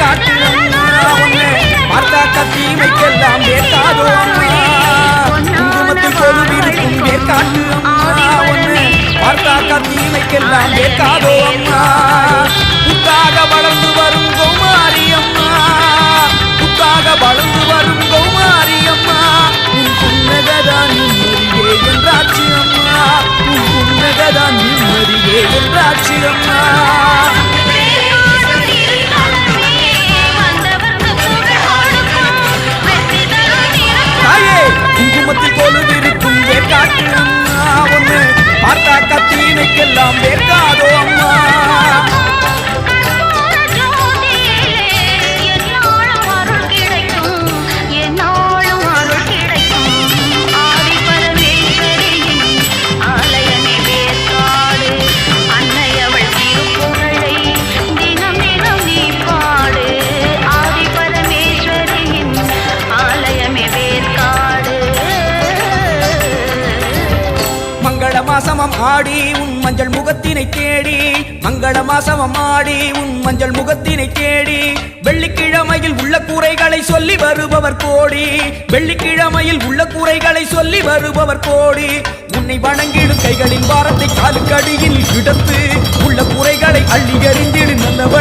வேர்க்காட்டு அம்மா ஒண்ணு பார்த்தாக்க குங்குமத்தில் கொலுவிருக்கும் வேர்க்காட்டு அம்மா ஒண்ணு பார்த்தாக்க தீமைக்கெல்லாம் வேர்க்காதோ அம்மா புத்தாக வளர்ந்து வரும் கௌமாரி அம்மா புத்தாக வளர்ந்து வரும் கௌமாரி அம்மா உன் புன்னகதான் நிம்மதியே என்றாச்சு அம்மா உன் புன்னகதான் நிம்மதியே என்றாச்சு அம்மா பார்த்தாக்க வேர்க்காதோ? மாசமம் ஆடி உன் மஞ்சள் முகத்தினை தேடி மங்கள மாசமம் ஆடி உன் மஞ்சள் முகத்தினை தேடி வெள்ளிக்கிழமையில் உள்ள கூரைகளை சொல்லி வருபவர் கோடி வெள்ளிக்கிழமையில் உள்ள கூரைகளை சொல்லி வருபவர் கோடி. உன்னை வணங்கிடும் கைகளின் வாரத்தை காலுக்கடியில் கிடத்து உள்ள குறைகளை அள்ளி எறிந்திடு நல்லவர்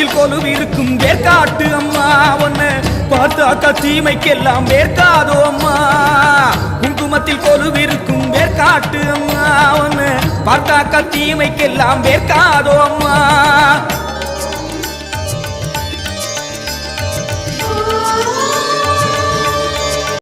குங்குமத்தில் கொலுவிருக்கும் வேர்க்காட்டு அம்மா. ஒன்ன பார்த்தாக்கா தீமைக்கெல்லாம் வேர்க்காதோ அம்மா. குங்குமத்தில் கொலுவிருக்கும் வேர்க்காட்டு அம்மா. ஒன்ன பார்த்தாக்கா தீமைக்கெல்லாம் வேர்க்காதோ அம்மா.